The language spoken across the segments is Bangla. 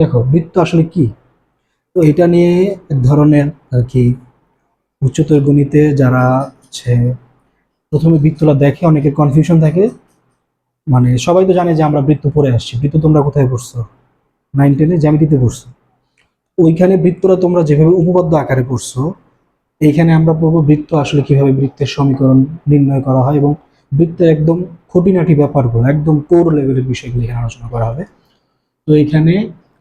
দেখো, বৃত্ত আসলে কি? তো এটা নিয়ে এক ধরনের আর কি উচ্চতর গণিতে যারা হচ্ছে প্রথমে বৃত্তটা দেখে অনেকের কনফিউশন থাকে। মানে সবাই তো জানে যে আমরা বৃত্ত পড়ে আসছি। বৃত্ত তোমরা কোথায় পড়ছো? নাইন টেনে জ্যামিতিতে পড়ছো। ওইখানে বৃত্তটা তোমরা যেভাবে উপপাদ্য আকারে পড়ছো, এইখানে আমরা পড়ব বৃত্ত আসলে কীভাবে বৃত্তের সমীকরণ নির্ণয় করা হয় এবং বৃত্তের একদম খুঁটিনাটি ব্যাপারগুলো, একদম কোর লেভেলের বিষয়গুলো এখানে আলোচনা করা হবে। তো এখানে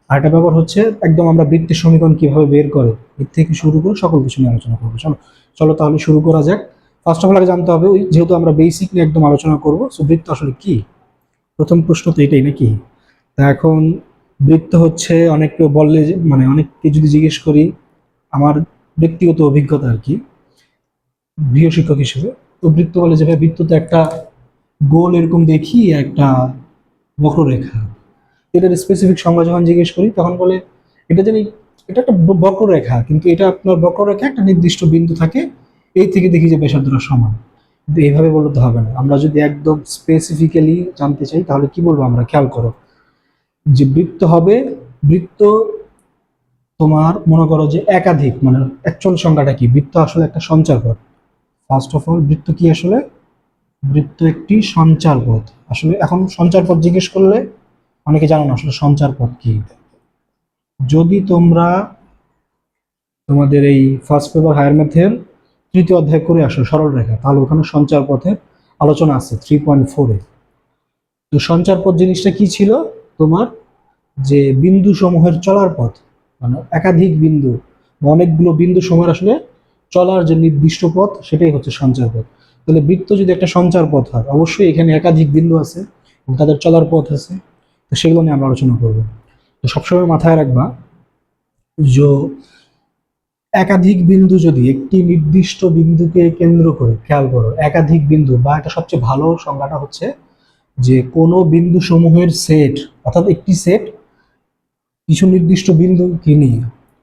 আরেকটা ব্যাপার হচ্ছে, একদম আমরা বৃত্তের সমীকরণ কীভাবে বের করে, এর থেকে শুরু করে সকল কিছু নিয়ে আলোচনা করব। চলো চলো তাহলে শুরু করা যাক। ফার্স্ট অফ অল আগে জানতে হবে, ওই যেহেতু আমরা বেসিক নিয়ে একদম আলোচনা করব সো বৃত্ত আসলে কি? প্রথম প্রশ্ন তো এটাই নাকি? তা এখন বৃত্ত হচ্ছে, অনেকে বললে মানে অনেককে যদি জিজ্ঞেস করি, আমার ব্যক্তিগত অভিজ্ঞতা আর কি গৃহ শিক্ষক হিসেবে, তো বৃত্ত বলে যে, ভাই, বৃত্ত তো একটা গোল এরকম দেখি, একটা বক্ররেখা। এটার স্পেসিফিক সংজ্ঞা যখন জিজ্ঞেস করি, তখন বলে, এটা জানি, এটা একটা বক্ররেখা, কিন্তু এটা আপনার বক্ররেখা একটা নির্দিষ্ট বিন্দু থাকে, এই থেকে দেখি যে ব্যাসার্ধটা সমান। কিন্তু এইভাবে বলতে হবে না। আমরা যদি একদম স্পেসিফিক্যালি জানতে চাই, তাহলে কি বলব আমরা? খেয়াল করো। যে বৃত্ত হবে, বৃত্ত তোমার, মনে করো যে একাধিক মানে অ্যাকচুয়াল সংখ্যাটা কি? বৃত্ত আসলে একটা সঞ্চার পথ। ফার্স্ট অফ অল বৃত্ত কি আসলে? বৃত্ত একটি সঞ্চার পথ। আসলে এখন সঞ্চার পথ জিজ্ঞেস করলে অনেকে জানো না আসলে সঞ্চার পথ কি? যদি তোমরা তোমাদের এই ফার্স্ট পেপার হায়ার ম্যাথের তৃতীয় অধ্যায় করে আসো, সরল রেখা, তাহলে ওখানে সঞ্চার পথের আলোচনা আছে থ্রি পয়েন্ট ফোরে তো সঞ্চার পথ জিনিসটা কি ছিল? তোমার যে বিন্দু সমূহের চলার পথ মানে একাধিক বিন্দু অনেকগুলো বিন্দু সমূহের আসলে চলার যে নির্দিষ্ট পথ, সেটাই হচ্ছে সঞ্চার পথ। তাহলে বৃত্ত যদি একটা সঞ্চার পথ হয়, অবশ্যই এখানে একাধিক বিন্দু আছে এবং তাদের চলার পথ আছে। তো সেগুলো নিয়ে আমরা আলোচনা করব। তো সবসময় মাথায় রাখবা যে একাধিক বিন্দু যদি একটি নির্দিষ্ট বিন্দুকে কেন্দ্র করে, খেয়াল করো, একাধিক বিন্দু বা এটা সবচেয়ে ভালো সংজ্ঞাটা হচ্ছে যে কোনো বিন্দু সমূহের সেট অর্থাৎ একটি সেট কিছু নির্দিষ্ট বিন্দুকে নিয়ে।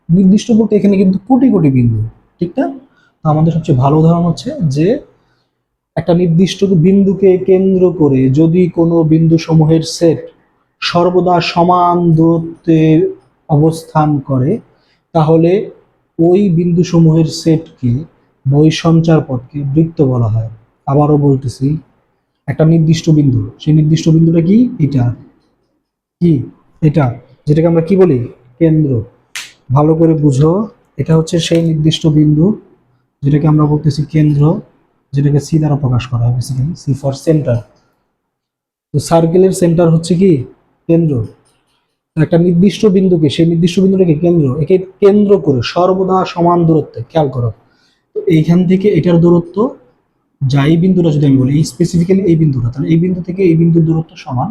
নির্দিষ্ট বলতে এখানে কিন্তু কোটি কোটি বিন্দু, ঠিক না? আমাদের সবচেয়ে ভালো উদাহরণ হচ্ছে যে একটা নির্দিষ্ট বিন্দুকে কেন্দ্র করে যদি কোনো বিন্দু সমূহের সেট সর্বদা সমান দূরত্বে অবস্থান করে, তাহলে ওই বিন্দু সমূহের সেটকে বা ওই সঞ্চার পথকে বৃত্ত বলা হয়। আবারও বলতেছি, একটা নির্দিষ্ট বিন্দু, সেই নির্দিষ্ট বিন্দুটা কি? এটা। কি? এটা। যেটাকে আমরা কি বলি? কেন্দ্র। ভালো করে বুঝো, এটা হচ্ছে সেই নির্দিষ্ট বিন্দু, যেটাকে আমরা বলতেছি কেন্দ্র, যেটাকে সি দ্বারা প্রকাশ করা হয় বেসিক্যালি সি ফর সেন্টার। তো সার্কেলের সেন্টার হচ্ছে কি? কেন্দ্র। একটা নির্দিষ্ট বিন্দুকে, সেই নির্দিষ্ট বিন্দুটাকে কেন্দ্র, একে কেন্দ্র করে সর্বদা সমান দূরত্বে, খেয়াল করো। তো এইখান থেকে এটার দূরত্ব, যা এই বিন্দুটা যদি আমি বলি, এই স্পেসিফিক্যালি এই বিন্দুটা, তাহলে এই বিন্দু থেকে এই বিন্দুর দূরত্ব সমান,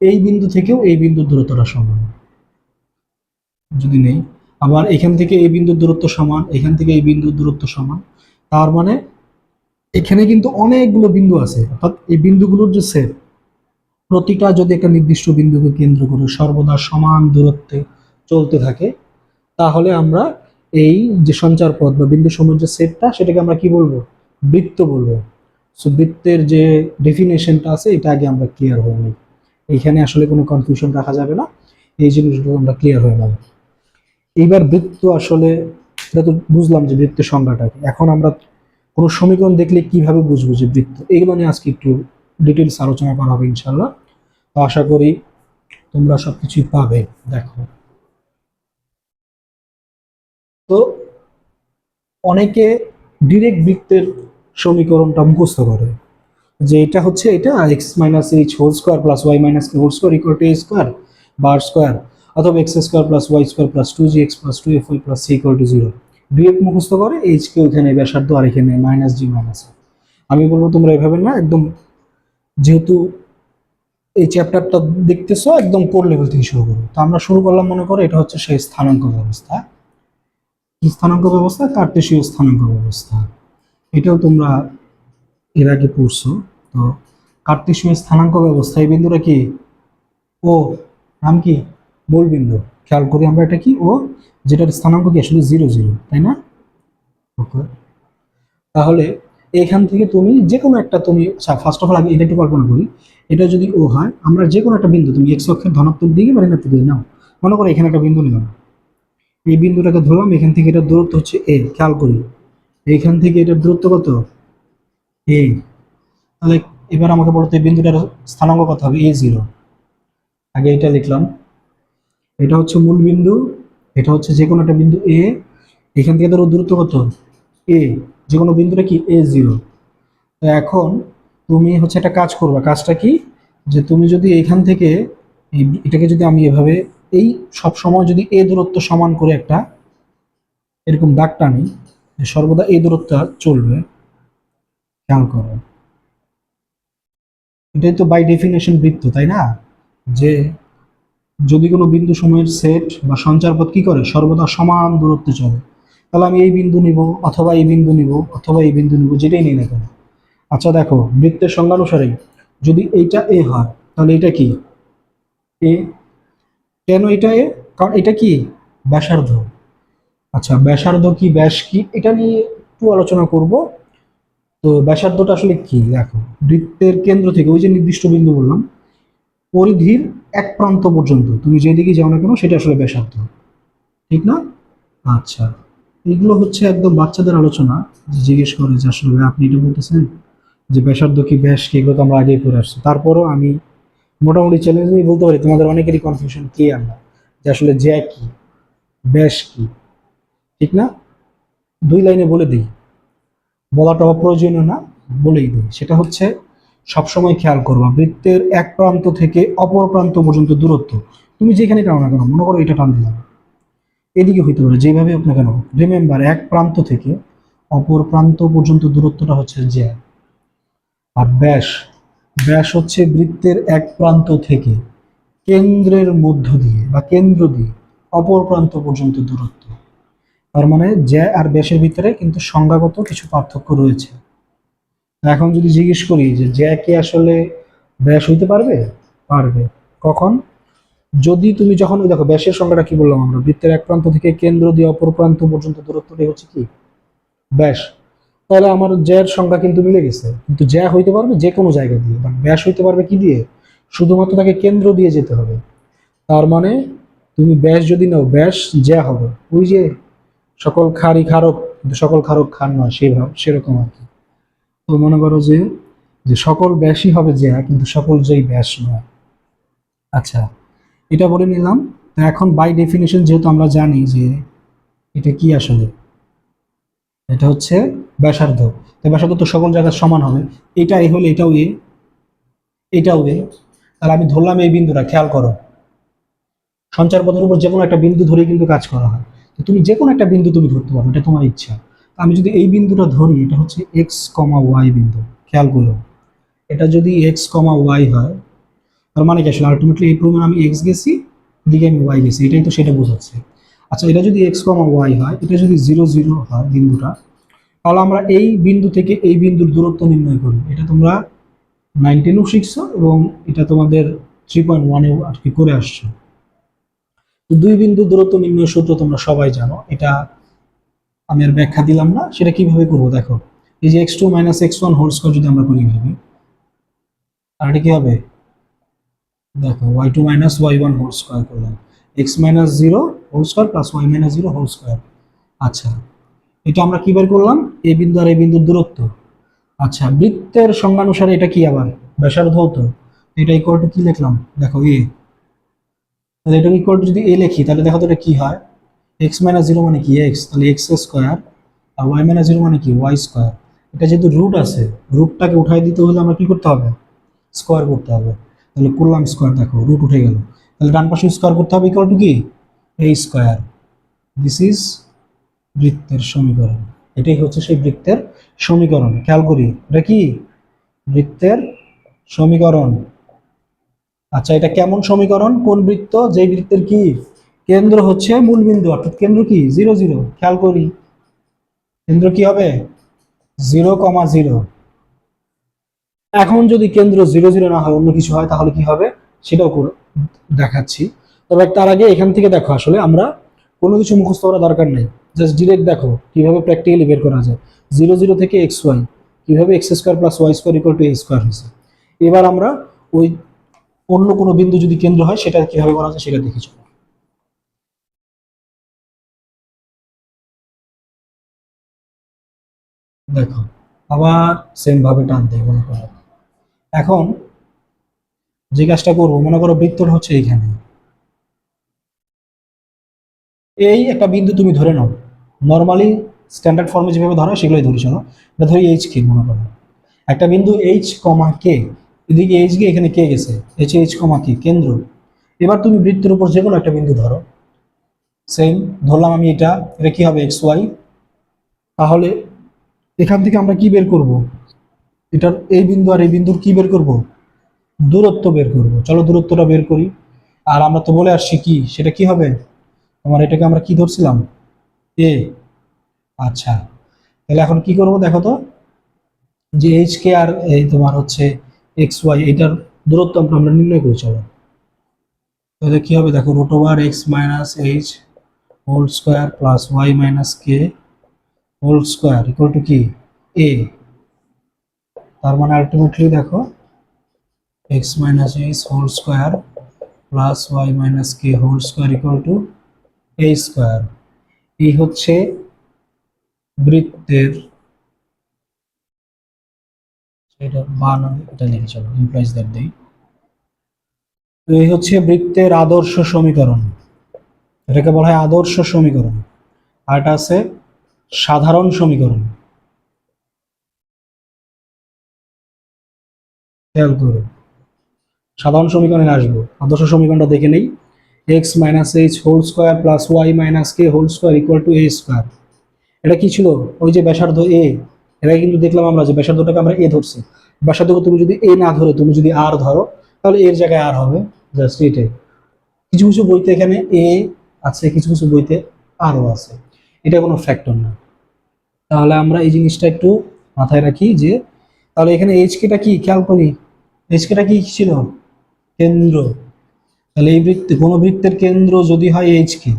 এই বিন্দু থেকেও এই বিন্দুর দূরত্বটা সমান। যদি নেই, আবার এখান থেকে এই বিন্দুর দূরত্ব সমান, এখান থেকে এই বিন্দুর দূরত্ব সমান, তার মানে এখানে কিন্তু অনেকগুলো বিন্দু আছে, অর্থাৎ এই বিন্দুগুলোর যে সেট প্রতিটা যদি একটা নির্দিষ্ট বিন্দুকে কেন্দ্র করে সর্বদা সমান দূরত্বে চলতে থাকে, তাহলে আমরা এই যে সঞ্চার পথ বা বিন্দু সমূহের যে সেটটা, সেটাকে আমরা কি বলব? বৃত্ত বলব। সো বৃত্তের যে ডেফিনেশনটা আছে, এটা আগে আমরা ক্লিয়ার হয়ে নিই এইখানে আসলে কোনো কনফিউশন রাখা যাবে না। এই জিনিসগুলো আমরা ক্লিয়ার হয়ে নেব। এইবার বৃত্ত আসলে, এটা তো বুঝলাম যে বৃত্তের সংজ্ঞাটা এখন আমরা কোনো সমীকরণ দেখলে কীভাবে বুঝব যে বৃত্ত? এগুলো নিয়ে আজকে একটু ডিটেলস আলোচনা করা হবে ইনশাল্লাহ তো আশা করি তোমরা সব কিছুই পাবে, দেখো। তো অনেকে ডিরেক্ট বৃত্তের সমীকরণটা মুখস্থ করে, যে এটা হচ্ছে এটা X minus H whole square plus Y minus K whole square equal to A square bar square অথবা X square plus Y square plus two G X plus two F Y plus C equal to zero direct মুখস্থ করে এইচকে ওইখানে ব্যাসার্ধ আর এখানে মাইনাস জি মাইনাস আমি বলব তোমরা এভাবে না, একদম যেহেতু এই চ্যাপ্টারটা দেখতেছো, একদম কোর লেভেল থেকে শুরু করো। তো আমরা শুরু করলাম, মনে করো, এটা হচ্ছে সেই স্থানাঙ্ক ব্যবস্থা। স্থানাঙ্ক ব্যবস্থা? কার্তেশীয় স্থানাঙ্ক ব্যবস্থা। এটাও তোমরা এর আগে পড়ছো। তো কার্তেশীয় স্থানাঙ্ক ব্যবস্থা, এই বিন্দুটা কি? ও, নাম কি? মূল বিন্দু। খেয়াল করি আমরা এটা কি? ও, যেটার স্থানাঙ্ক কি? আসলে জিরো জিরো তাই না? ওকে। তাহলে এখান থেকে তুমি যে কোনো একটা, তুমি আচ্ছা ফার্স্ট অফ অল আমি এটা একটু কল্পনা করি। এটা যদি ও হয়, আমরা যে কোনো একটা বিন্দু, তুমি এক্স অক্ষের ধনাত্মক দিকে বা ঋণাত্মক দিকে নাও। মনে করো এখানে একটা বিন্দু নিলাম। এই বিন্দুটাকে ধরলাম, এখান থেকে এটার দূরত্ব হচ্ছে এ খেয়াল করি। এইখান থেকে এটার দূরত্ব কত? এ তাহলে এবার আমাকে বলতে বিন্দুটার স্থানাঙ্ক কত হবে? এ জিরো আগে এটা লিখলাম। এটা হচ্ছে মূল বিন্দু, এটা হচ্ছে যে কোনো একটা বিন্দু এ এখান থেকে ধরো দূরত্ব কত? এ যে কোনো বিন্দুটা কি? এ জিরো এখন তুমি হচ্ছে একটা কাজ করবা। কাজটা কি? যে তুমি যদি এইখান থেকে এটাকে যদি আমি এভাবে এই সব সময় যদি এ দূরত্ব সমান করে একটা এরকম দাগ টানি সর্বদা এই দূরত্বটা চলবে, খেয়াল করো। এটাই তো বাই ডেফিনেশন বৃত্ত, তাই না? যে যদি কোনো বিন্দু সময়ের সেট বা সঞ্চারপথ কি করে? সর্বদা সমান দূরত্বে চলে। তাহলে আমি এই বিন্দু নিব অথবা এই বিন্দু নিব, অথবা এই বিন্দু নিব, যেটাই নিই না কেন। আচ্ছা দেখো, বৃত্তের সংজ্ঞা অনুসারে যদি এইটা এ হয়, তাহলে এটা কি? এ কেন এটা এ কারণ এটা কি? ব্যাসার্ধ। আচ্ছা ব্যাসার্ধ কি, ব্যাস কি? এটা নিয়ে একটু আলোচনা করব। তো ব্যাসার্ধটা আসলে কি? দেখো, বৃত্তের কেন্দ্র থেকে ওই যে নির্দিষ্ট বিন্দু বললাম, পরিধির এক প্রান্ত পর্যন্ত, তুমি যেদিকে যাও না কেন, সেটা আসলে ব্যাসার্ধ। ঠিক না? আচ্ছা এগুলো হচ্ছে একদম বাচ্চাদের আলোচনা, যে জিজ্ঞেস করে যে আসলে আপনি এটা বলতেছেন? যে ব্যাসার্ধ কি ব্যাস কি এগুলো তো আমরা আগেই পড়ে আসছি। তারপরও আমি মোটামুটি চ্যালেঞ্জ নিয়ে বলতে পারি, তোমাদের অনেকেরই কনফিউশন কে না যে আসলে জ্যা কি ব্যাস কি, ঠিক না? দুই লাইনে বলে দিই। বলাটা অপ্রয়োজনীয় না, বলেই দিই। সেটা হচ্ছে, সবসময় খেয়াল করবা, বৃত্তের এক প্রান্ত থেকে অপর প্রান্ত পর্যন্ত দূরত্ব। তুমি যেখানে টানো না কেন, মনে করো এটা টান দিলাম এদিকে হইতে পারে, যেভাবে হোক না কেন রিমেম্বার এক প্রান্ত থেকে অপর প্রান্ত পর্যন্ত দূরত্বটা হচ্ছে জ্যা আর ব্যাস ব্যাস হচ্ছে বৃত্তের এক প্রান্ত থেকে কেন্দ্রের মধ্য দিয়ে বা কেন্দ্র দিয়ে অপর প্রান্ত পর্যন্ত দূরত্ব। তার মানে জ্যা আর ব্যাসের ভিতরে কিন্তু সংজ্ঞাগত কিছু পার্থক্য রয়েছে। এখন যদি জিজ্ঞেস করি যে জ্যা কি আসলে ব্যাস হইতে পারবে? পারবে। কখন? যদি তুমি যখন, ওই দেখো, ব্যাসের সংখ্যাটা কি বললাম আমরা? বৃত্তের এক প্রান্ত থেকে কেন্দ্র দিয়ে অপর প্রান্ত পর্যন্ত দূরত্বটাই হচ্ছে কি? ব্যাস। তাহলে আমার জ্যার সংখ্যা কিন্তু মিলে গেছে। কিন্তু জ্যা হইতে পারবে যে কোনো জায়গা দিয়ে বাট ব্যাস হইতে পারবে কি দিয়ে? শুধুমাত্র তাকে কেন্দ্র দিয়ে যেতে হবে। তার মানে তুমি ব্যাস যদি নাও, ব্যাস জ্যা হবে। ওই যে সকল খারই খারক সকল খারক খান নয় সেভাব সেরকম আর কি। তো মনে করো যে যে সকল ব্যাসই হবে জ্যা, কিন্তু সকল যেই ব্যাস নয়। আচ্ছা এটা বলে নিলাম। তো এখন বাই ডেফিনেশন যেহেতু আমরা জানি যে এটা কি আসলে? এটা হচ্ছে ব্যাসার্ধ। তো ব্যাসার্ধ তো সকল জায়গায় সমান হবে। এটা এ হলে, এটাও এ এটাও এ। তাহলে আমি ধরলাম এই বিন্দুটা, খেয়াল করো। সঞ্চার পথের উপর যে কোনো একটা বিন্দু ধরে কিন্তু কাজ করা হয়। তো তুমি যে কোনো একটা বিন্দু তুমি ধরতে পারো, এটা তোমার ইচ্ছা। আমি যদি এই বিন্দুটা ধরি, এটা হচ্ছে এক্স কমা ওয়াই বিন্দু। খেয়াল করো। এটা যদি এক্স কমা ওয়াই হয়, তার মানে কি আসলে? আলটিমেটলি এই প্রমাণ আমি এক্স গেছি দিকে আমি ওয়াই গেছি। এটাই তো সেটা বোঝাচ্ছে। আচ্ছা এটা যদি এক্স কমা ওয়াই হয়, এটা যদি জিরো জিরো হয় বিন্দুটা তাহলে আমরা এই বিন্দু থেকে এই বিন্দুর দূরত্ব নির্ণয় করি। এটা তোমরা নাইনটিনেও শিখছো এবং এটা তোমাদের থ্রি পয়েন্ট ওয়ানেও আর কি করে আসছো। দুই বিন্দু দূরত্ব নির্ণয় সূত্র তোমরা সবাই জানো। এটা আমি আর ব্যাখ্যা দিলাম না। সেটা কীভাবে করব দেখো। এই যে X two minus X one whole square যদি আমরা করি এইভাবে আর এটা কি হবে? দেখো Y two minus Y one whole square করলাম। X minus zero whole square plus Y minus zero whole square আচ্ছা এটা আমরা কি বের করলাম? এ বিন্দু আর এ বিন্দুর দূরত্ব। আচ্ছা বৃত্তের সংজ্ঞানুসারে এটা কি আবার? ব্যাসার্ধ হতো। এটা ইকুয়াল টু কি লিখলাম? দেখো এ তাহলে এটা ইকুয়াল টু যদি এ লিখি, তাহলে দেখো তো এটা কি হয়? এক্স মাইনাস জিরো মানে কি? এক্স তাহলে এক্স স্কোয়ার আর ওয়াই মাইনাস জিরো মানে কি? ওয়াই স্কোয়ার এটা যেহেতু রুট আছে রুটটাকে উঠাই দিতে হলে আমরা কি করতে হবে? স্কোয়ার করতে হবে। তাহলে করলাম স্কোয়ার দেখো রুট উঠে গেল। তাহলে ডান পাশে স্কোয়ার করতে হবে ইকুয়াল টু কি? এ স্কোয়ার দিস ইজ বৃত্তের সমীকরণ। এটাই হচ্ছে সেই বৃত্তের সমীকরণ। খেয়াল করি, এটা কি? বৃত্তের সমীকরণ। আচ্ছা এটা কেমন সমীকরণ? কোন বৃত্ত? যেই বৃত্তের কি? কেন্দ্র হচ্ছে মূল বিন্দু অর্থাৎ কেন্দ্র কি? Zero zero. খেয়াল করি। কেন্দ্র কি হবে? Zero comma zero. এখন যদি কেন্দ্র জিরো জিরো না হয়, অন্য কিছু হয়, তাহলে কি হবে? সেটাও দেখাচ্ছি। তবে তার আগে এখান থেকে দেখো, আসলে আমরা কোনো কিছু মুখস্থ করা দরকার নেই। জাস্ট ডিরেক্ট দেখো, কীভাবে প্র্যাকটিক্যালি বের করা যায়। জিরো জিরো থেকে এক্স ওয়াই কীভাবে X square plus Y square equal to A square হয়েছে। এবার আমরা ওই অন্য কোনো বিন্দু যদি কেন্দ্র হয়, সেটা কীভাবে করা যায় সেটা দেখেছি দেখো, আবার সেমভাবে টানতে মনে করো। এখন যে কাজটা করব, মনে করো বৃত্তটা হচ্ছে এইখানে। এই একটা বিন্দু তুমি ধরে নাও। নর্মালি স্ট্যান্ডার্ড ফর্মে যেভাবে ধরো সেগুলোই ধরে চলো এটা ধরি এইচ কে মনে করো। একটা বিন্দু এইচ কমা কে এদিকে এইচ গিয়ে এখানে কে গেছে। এইচ এইচ কমা কে কেন্দ্র। এবার তুমি বৃত্তের উপর যে কোনো একটা বিন্দু ধরো। সেম ধরলাম আমি এটা। এটা কি হবে এক্স ওয়াই তাহলে এখান থেকে আমরা কি বের করব? এটার এই বিন্দু আর এই বিন্দুর কি বের করব? দূরত্ব বের করব। চলো দূরত্বটা বের করি। আর আমরা তো বলে আসছি কি? সেটা কি হবে? তোমার এটাকে আমরা কি ধরছিলাম? এ আচ্ছা। তাহলে এখন কি করব দেখো তো? যে এইচ কে আর এই তোমার হচ্ছে এক্স ওয়াই এটার দূরত্ব আমরা নির্ণয় করি, চলো। তাহলে কি হবে? দেখো root over X minus H whole square plus Y minus K whole square equal to কি? এ তার মানে আলটিমেটলি দেখো X minus H whole square plus Y minus K whole square equal to A square এই হচ্ছে বৃত্তের বানান এটা লিখে চলো দ্যাট দেই এই হচ্ছে বৃত্তের আদর্শ সমীকরণ। এটাকে বলা হয় আদর্শ সমীকরণ। আর এটা আছে সাধারণ সমীকরণ। খেয়াল করো। সাধারণ সমীকরণে আসব। আদর্শ সমীকরণটা দেখে নেই। X minus H whole square plus Y minus K whole square equal to A square এটা কি ছিল? ওই যে ব্যাসার্ধ এ এটা কিন্তু দেখলাম আমরা যে ব্যাসার্ধটাকে আমরা এ ধরছি। ব্যাসার্ধকে তুমি যদি এ না ধরে, তুমি যদি আর ধরো, তাহলে এর জায়গায় আর হবে জাস্ট এটাই কিছু কিছু বইতে এখানে এ আছে, কিছু কিছু বইতে আরও আছে। এটা কোনো ফ্যাক্টর না। তাহলে আমরা এই জিনিসটা একটু মাথায় রাখি যে, তাহলে এখানে এইচকেটা কি? খেয়াল করি এইচকেটা কি ছিল? কেন্দ্র। তাহলে এই বৃত্তে, কোনো বৃত্তের কেন্দ্র যদি হয় এইচ কে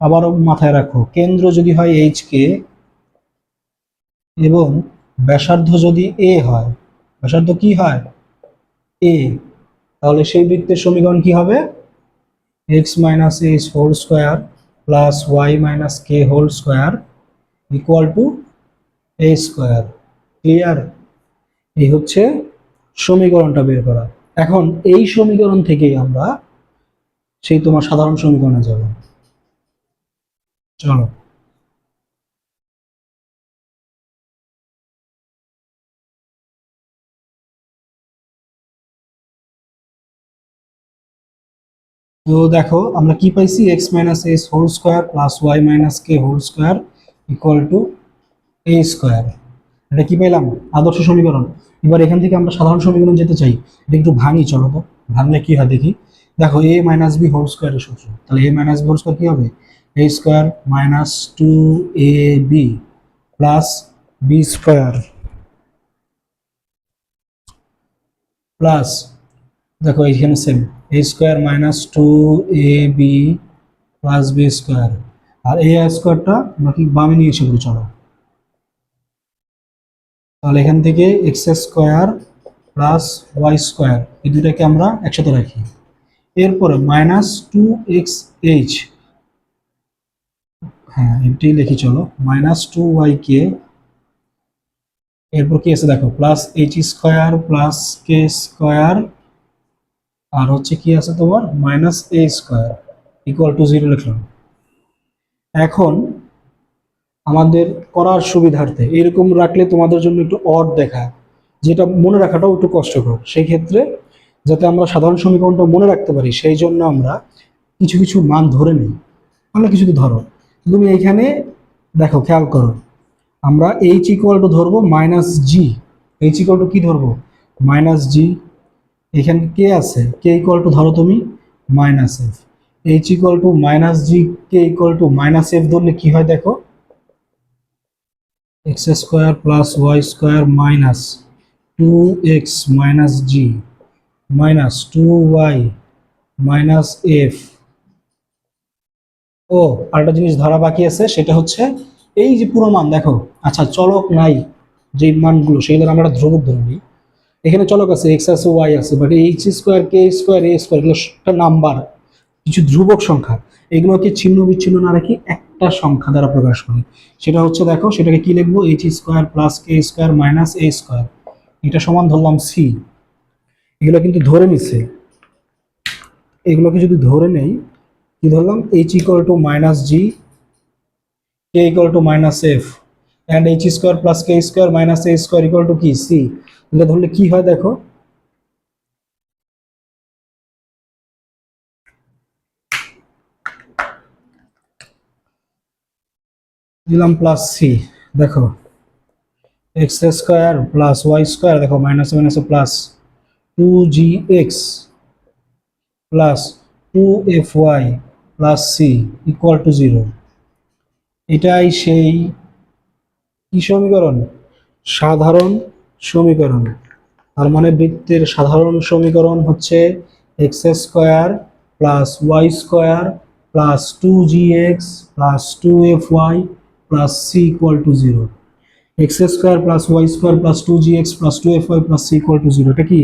আবারও মাথায় রাখো, কেন্দ্র যদি হয় এইচ কে এবং ব্যাসার্ধ যদি এ হয়, ব্যাসার্ধ কি হয়? এ তাহলে সেই বৃত্তের সমীকরণ কি হবে? X minus H whole square plus Y minus K whole square equal to A square clear এই হচ্ছে সমীকরণটা বের করা। এখন এই সমীকরণ থেকেই আমরা সেই তোমার সাধারণ সমীকরণে যাব। চলো। তো দেখো, আমরা কি পাইছি? X minus S whole square plus Y minus K whole square equal to A square এটা কি পাইলাম? আদর্শ সমীকরণ। এবার এখান থেকে আমরা সাধারণ সমীকরণ যেতে চাই, এটা একটু ভাঙি, চলো তো। ভাঙলে কি হয় দেখি। দেখো এ মাইনাস বি হোল স্কোয়ারের সূত্র। তাহলে A minus B whole square কি হবে? A square minus two A B plus B square plus দেখো, এইখানে same A square minus two A B plus B square আর এ স্কোয়ারটা আমরা কি বামে নিয়ে এসে চলো। তাহলে এখান থেকে X square plus Y square, এই দুটাকে আমরা একসাথে রাখি। এরপরে মাইনাস টু এক্স এইচ হ্যাঁ এটাই লিখি, চলো। মাইনাস টু ওয়াই কে, এরপর কি আছে দেখো, plus H square, plus K square, আর হচ্ছে কি আছে তোমার? Minus A square equal to zero লিখলাম। এখন আমাদের করার সুবিধার্থে। এরকম রাখলে তোমাদের জন্য একটু অড দেখায় যেটা মনে রাখাটাও একটু কষ্টকর। সেই ক্ষেত্রে যাতে আমরা সাধারণ সমীকরণটা মনে রাখতে পারি, সেই জন্য আমরা কিছু কিছু মান ধরে নিই। আমরা কিছু ধরো, তুমি এইখানে দেখো, খেয়াল করো, আমরা এইচ ইকুয়াল টু ধরবো minus G H equal to কি ধরবো? মাইনাস জি এখানে কে আছে? কে ইকুয়াল টু ধরো তুমি minus F H equal to minus G K equal to minus F ধরলে কি হয় দেখো? X square plus Y square minus two X minus G minus two Y minus F ও, আরেকটা জিনিস ধরা বাকি আছে, সেটা হচ্ছে এই যে পুরো মান, দেখো। আচ্ছা চলক নাই যে মানগুলো সেগুলো আমরা ধ্রুবক ধরে নিই। এখানে চলক আছে এক্স আছে ওয়াই আছে but H square K square A square এগুলো নাম্বার কিছু ধ্রুবক সংখ্যা। এগুলোকে ছিন্ন বিচ্ছিন্ন না রেখে একটা একটা সংখ্যা দ্বারা প্রকাশ করি। সেটা হচ্ছে দেখো, সেটাকে কি লিখব? H square plus K square minus A square এটা সমান ধরলাম সি এগুলো কিন্তু ধরে নিচ্ছে। এগুলোকে যদি ধরে নেই, কি ধরলাম? H equal to minus G K equal to minus F and H square plus K square minus A square equal to কি? সি এগুলো ধরলে কি হয় দেখো? দিলাম প্লাস সি দেখো। X square plus Y square দেখো minus minus plus two G X plus two F Y plus C equal to zero এটাই সেই কি সমীকরণ? সাধারণ সমীকরণ। তার মানে বৃত্তের সাধারণ সমীকরণ হচ্ছে X square plus Y square plus two G X plus two F Y plus C equal to zero X square plus Y square plus two G X plus two F Y plus C equal to এটা কি?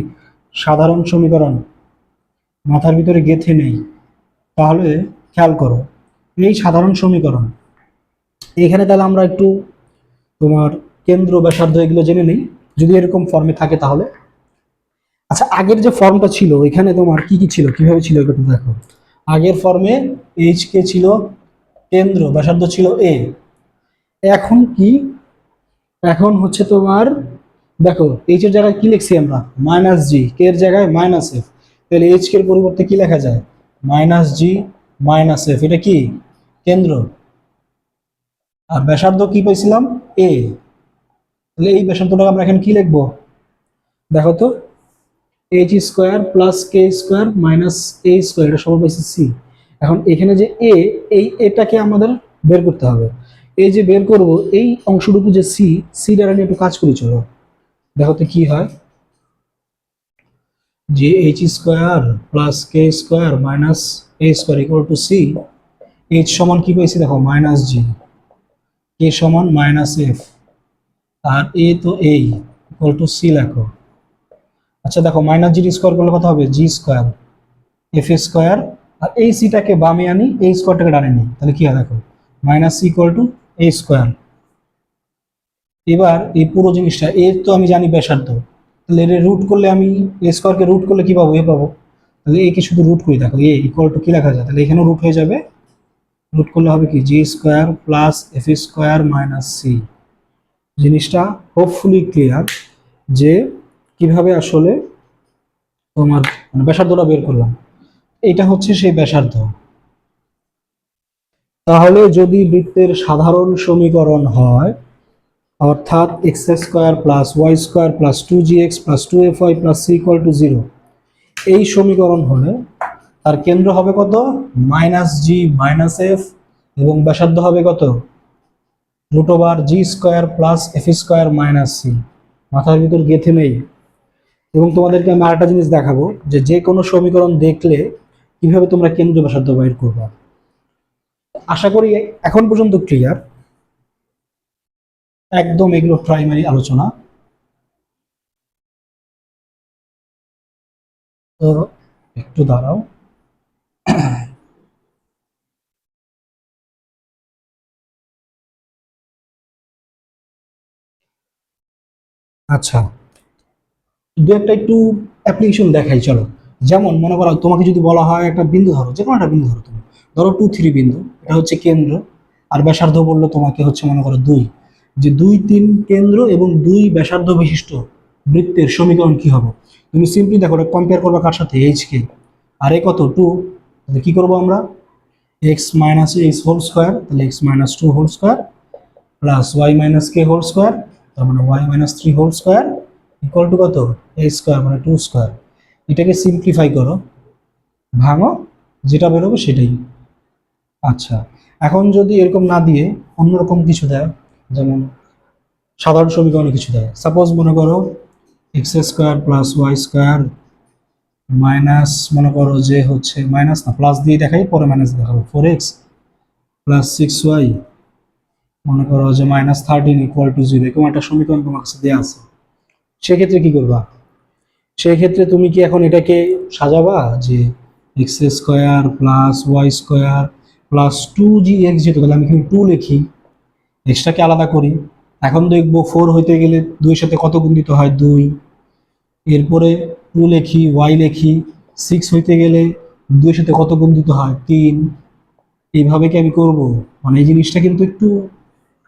সাধারণ সমীকরণ? মাথার ভিতরে গেথে নেই। তাহলে খেয়াল করো, এই সাধারণ সমীকরণ। এখানে তাহলে আমরা একটু তোমার কেন্দ্র, ব্যাসার্ধ এগুলো জেনে নেই। যদি এরকম ফর্মে থাকে তাহলে। আচ্ছা আগের যে ফর্মটা ছিল, এখানে তোমার কি কি ছিল? কীভাবে ছিল একটু দেখো। আগের ফর্মে এইচ কে ছিল কেন্দ্র, ব্যাসার্ধ ছিল এ এখন কি? এখন হচ্ছে তোমার, দেখো এইচ এর জায়গায় কি লিখছি আমরা? মাইনাস জি কে এর জায়গায় মাইনাস এফ তাহলে এইচ কে এর পরিবর্তে কি লেখা যায়? মাইনাস জি মাইনাস এফ এটা কি? কেন্দ্র। আর ব্যাসার্ধ কি পাইছিলাম? এ তাহলে এই ব্যাসার্ধটাকে আমরা এখন কি লিখব? দেখো তো H square plus K square minus A square এটা সবার পাইছি সি এখন এখানে যে এ এই এটাকে আমাদের বের করতে হবে। এই যে বের করব, এই অংশটুকু যে সি সি দ্বারা নিয়ে একটু কাজ করি, চলো। দেখো তো কি হয়। যে H square plus K square minus A square equal to C H সমান কি পেয়েছি দেখো মাইনাস জি কে সমান মাইনাস এফ আর এ তো এই ইকুয়াল টু সি লেখো। আচ্ছা দেখো মাইনাস জি স্কোয়ার করলে কত হবে? জি স্কোয়ার এফ স্কোয়ার আর এই সিটাকে বামে আনি, এই স্কোয়ারটাকে ডানে নিই তাহলে কি হয় দেখো? Minus equal to A square এবার এই পুরো জিনিসটা এ তো আমি জানি ব্যাসার্ধ। তাহলে এর রুট করলে আমি এ স্কোয়ারকে রুট করলে কি পাবো? এ পাবো। তাহলে একে শুধু রুট করি, দেখো এ ইকুয়াল টু কি লেখা যায়? তাহলে এখানেও রুট হয়ে যাবে। রুট করলে হবে কি? G square plus F square minus C জিনিসটা হোপফুলি ক্লিয়ার যে কীভাবে আসলে তোমার মানে ব্যাসার্ধটা বের করলাম। এটা হচ্ছে সেই ব্যাসার্ধ। তাহলে যদি বৃত্তের সাধারণ সমীকরণ হয়, অর্থাৎ X square plus Y square plus two G X plus two F Y plus C equal to zero এই সমীকরণ হলে তার কেন্দ্র হবে কত? মাইনাস জি মাইনাস এফ এবং ব্যাসার্ধ হবে কত? Root over G square plus F square minus C মাথার ভিতর গেথে নেই। এবং তোমাদেরকে আমি আরেকটা জিনিস দেখাবো যে যে কোনো সমীকরণ দেখলে কীভাবে তোমরা কেন্দ্র ব্যাসার্ধ বাইর করবা। আশা করি এখন পর্যন্ত ক্লিয়ার একদম এগুলো প্রাইমারি আলোচনা। তো একটু দাঁড়াও। আচ্ছা। দু একটা একটু অ্যাপ্লিকেশন দেখাই, চলো। যেমন মনে করো তোমাকে যদি বলা হয় একটা বিন্দু ধরো যে কোনো একটা বিন্দু ধরো তুমি। ধরো টু থ্রি বিন্দু। এটা হচ্ছে কেন্দ্র। আর ব্যাসার্ধ বলল তোমাকে হচ্ছে মনে করো দুই। যে দুই তিন কেন্দ্র এবং দুই ব্যাসার্ধ বিশিষ্ট বৃত্তের সমীকরণ কি হবে? তুমি সিম্পলি দেখো এটা কম্পেয়ার করবে কার সাথে? এইচ কে আর এ কত? টু তাহলে কি করব আমরা? X minus H whole square তাহলে X minus two whole square plus Y minus K whole square তার মানে Y minus three whole square equal to কত? এ স্কোয়ার মানে টু স্কোয়ার এটাকে সিম্পলিফাই করো। ভাঙো, যেটা বেরোবে সেটাই। আচ্ছা এখন যদি এরকম না দিয়ে অন্যরকম কিছু দেয়, যেমন সাধারণ সমীকরণে কিছু দেয় সাপোজ মনে করো X square plus Y square minus মনে করো যে হচ্ছে মাইনাস না প্লাস দিয়ে দেখাই, পরে মাইনাস দেখাবো four x plus six y মনে করো যে minus thirteen equal to zero এরকম একটা সমীকরণ তোমার কাছে দেওয়া আছে। সেক্ষেত্রে কি করবা? সেক্ষেত্রে তুমি কি এখন এটাকে সাজাবা যে x square plus y square plus two g x যেহেতু, তাহলে আমি এখানে টু লিখি। এক্সট্রাকে আলাদা করি। এখন দেখব ফোর হইতে গেলে দুইয়ের সাথে কত গুণ হয়? দুই। এরপরে টু লেখি ওয়াই লেখি। সিক্স হইতে গেলে দুইয়ের সাথে কত গুণ হয়? তিন। এইভাবে কি আমি করব? মানে এই জিনিসটা কিন্তু একটু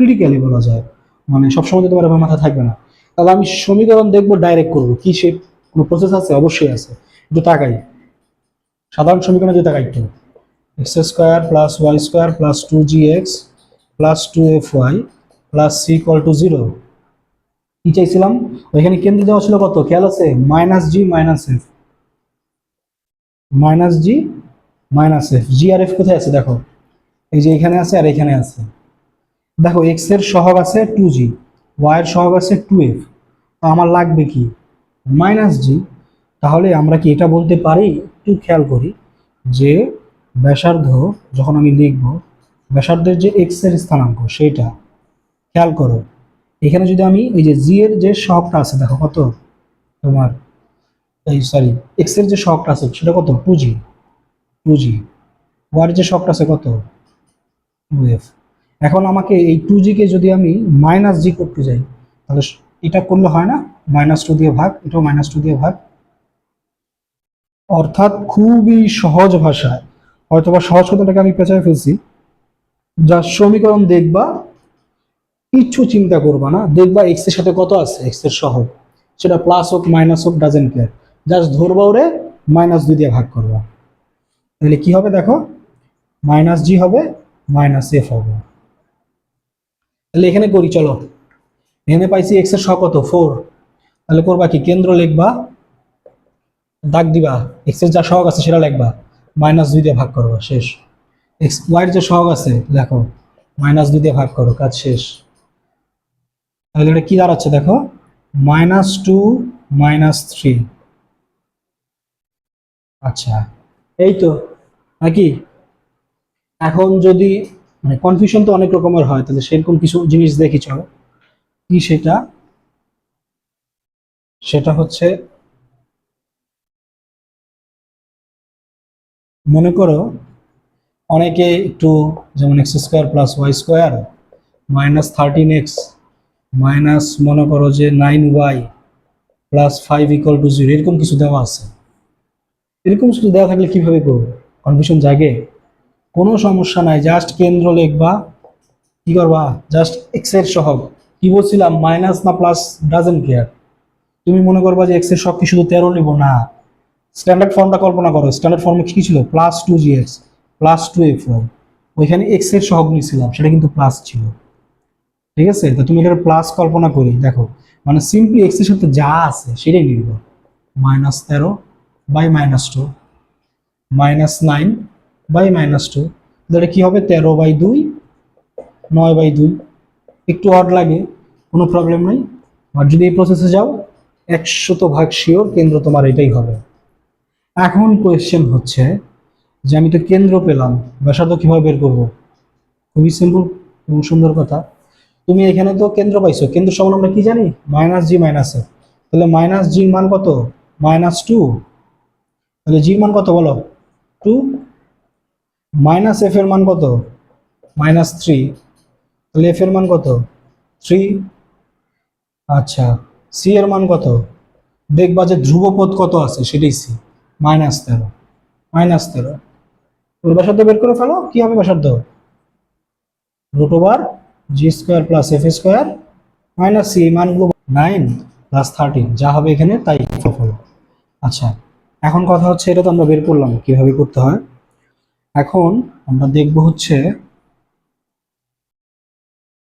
ক্রিটিক্যালি বলা যায়। মানে সবসময় তো তোমার আমার মাথা থাকবে না। তাহলে আমি সমীকরণ দেখব ডাইরেক্ট করব। কি সে কোনো প্রসেস আছে? অবশ্যই আছে। একটু তাকাই। সাধারণ সমীকরণে যে তাকাই একটু। X square plus y square plus two g x plus two f y plus c to zero. কি চাইছিলাম? ওইখানে কেন্দ্র দেওয়া ছিল কত? খেয়াল আছে? Minus g, minus f. Minus g, minus f. G আর এফ কোথায় আছে? দেখো। এই যে এখানে আছে আর এখানে আছে। দেখো, এক্সের সহগ আছে টু জি, ওয়াই এর সহগ আছে টু এফ। তো আমার লাগবে কি? Minus g. তাহলে আমরা কি এটা বলতে পারি? একটু খেয়াল করি যে ব্যাসার্ধ যখন আমি লিখব, ব্যাসার্ধের যে এক্সের স্থানাঙ্ক সেইটা, খেয়াল করো, এখানে যদি আমি এই যে জি এর যে সহগটা আছে, দেখো কত? তোমার, এই সরি এক্সের যে সহগটা আছে, সেটা কত? টু জি টু জি ওয়ার যে সহগটা আছে কত? টু এফ এখন আমাকে এই টু জিকে যদি আমি মাইনাস জি করতে যাই, তাহলে এটা করলে হয় না? মাইনাস টু দিয়ে ভাগ, এটাও মাইনাস টু দিয়ে ভাগ। অর্থাৎ খুবই সহজ ভাষায় হয়তোবা সহজ কথাটাকে আমি পেঁচায় ফেলছি। যা সমীকরণ দেখবা, কিচ্ছু চিন্তা করবা না। দেখবা এক্সের সাথে কত আছে? এক্সের সহগ। সেটা প্লাস হোক মাইনাস হোক ডাজেন্ট কেয়ার জাস্ট ধরবা ওরে মাইনাস দুই দিয়ে ভাগ করবা। তাহলে কি হবে দেখো? মাইনাস জি হবে মাইনাস এফ হবে। তাহলে এখানে করি, চলো। এখানে পাইছি এক্সের কত? ফোর তাহলে করবা কি? কেন্দ্র লিখবা, দাগ দিবা। এক্সের যা সহগ আছে সেটা লিখবা। মাইনাস দুই দিয়ে ভাগ করবা, শেষ। এক্স ওয়াইয়ের যে সহগ আছে লেখো মাইনাস দুই দিয়ে ভাগ করো, কাজ শেষ। তাহলে এটা কি দাঁড়াচ্ছে, দেখো মাইনাস টু মাইনাস থ্রি আচ্ছা এই তো, নাকি? এখন যদি মানে কনফিউশন তো অনেক রকমের হয়, তাহলে সেরকম কিছু জিনিস দেখি, চলো। কি সেটা? সেটা হচ্ছে মনে করো, অনেকে একটু যেমন x square plus y square minus thirteen x minus মনে করো যে nine y plus five equal to zero এরকম কিছু দেওয়া আছে। এরকম কিছু দেওয়া থাকলে কীভাবে করব? কনফিউশন জাগে। কোনো সমস্যা নাই জাস্ট কেন্দ্র লিখবা। কি করবা? জাস্ট এক্সের সহগ। কি বলছিলাম? মাইনাস না প্লাস ডাজেন্ট কেয়ার তুমি মনে করবা যে এক্সের সব কি শুধু তেরো নেব না। স্ট্যান্ডার্ড ফর্মটা কল্পনা করো স্ট্যান্ডার্ড ফর্মে কি ছিল? Plus two g x plus two f y ওইখানে এক্সের সহগ নিয়েছিলাম সেটা কিন্তু প্লাস ছিল। ঠিক আছে? তো তুমি এটার প্লাস কল্পনা করি, দেখো। মানে সিম্পলি এক্সের সাথে যা আছে, সেটাই নিব মাইনাস তেরো by minus two minus nine by minus two তাহলে কি হবে? তেরো বাই দুই, নয় বাই দুই। একটু অড লাগে, কোনো প্রবলেম নেই। আর যদি এই প্রসেসে যাও, একশত ভাগ শিওর কেন্দ্র তোমার এটাই হবে। এখন কোয়েশ্চেন হচ্ছে যে আমি তো কেন্দ্র পেলাম, ব্যাসার্ধ কীভাবে বের করব? খুবই সিম্পল এবং সুন্দর কথা। তুমি এখানে তো কেন্দ্র পাইছো, কেন্দ্র সমান আমরা কি জানি? মাইনাস জি মাইনাস এফ তাহলে মাইনাস জির মান কত? মাইনাস টু তাহলে জির মান কত বলো? টু মাইনাস এফ এর মান কত? মাইনাস থ্রি তাহলে এফ এর মান কত? থ্রি আচ্ছা সি এর মান কত? দেখবা যে ধ্রুবপদ কত আছে, সেটাই সি মাইনাস তেরো। মাইনাস তেরো। ওর ব্যাসার্ধ বের করে ফেলো, কি হবে ব্যাসার্ধ? Root over g square plus f square minus c মানগুলো নাইন প্লাস থার্টিন যা হবে এখানে তাই ফল আচ্ছা এখন কথা হচ্ছে এটা তো আমরা বের করলাম, কীভাবে করতে হয়? এখন আমরা দেখব হচ্ছে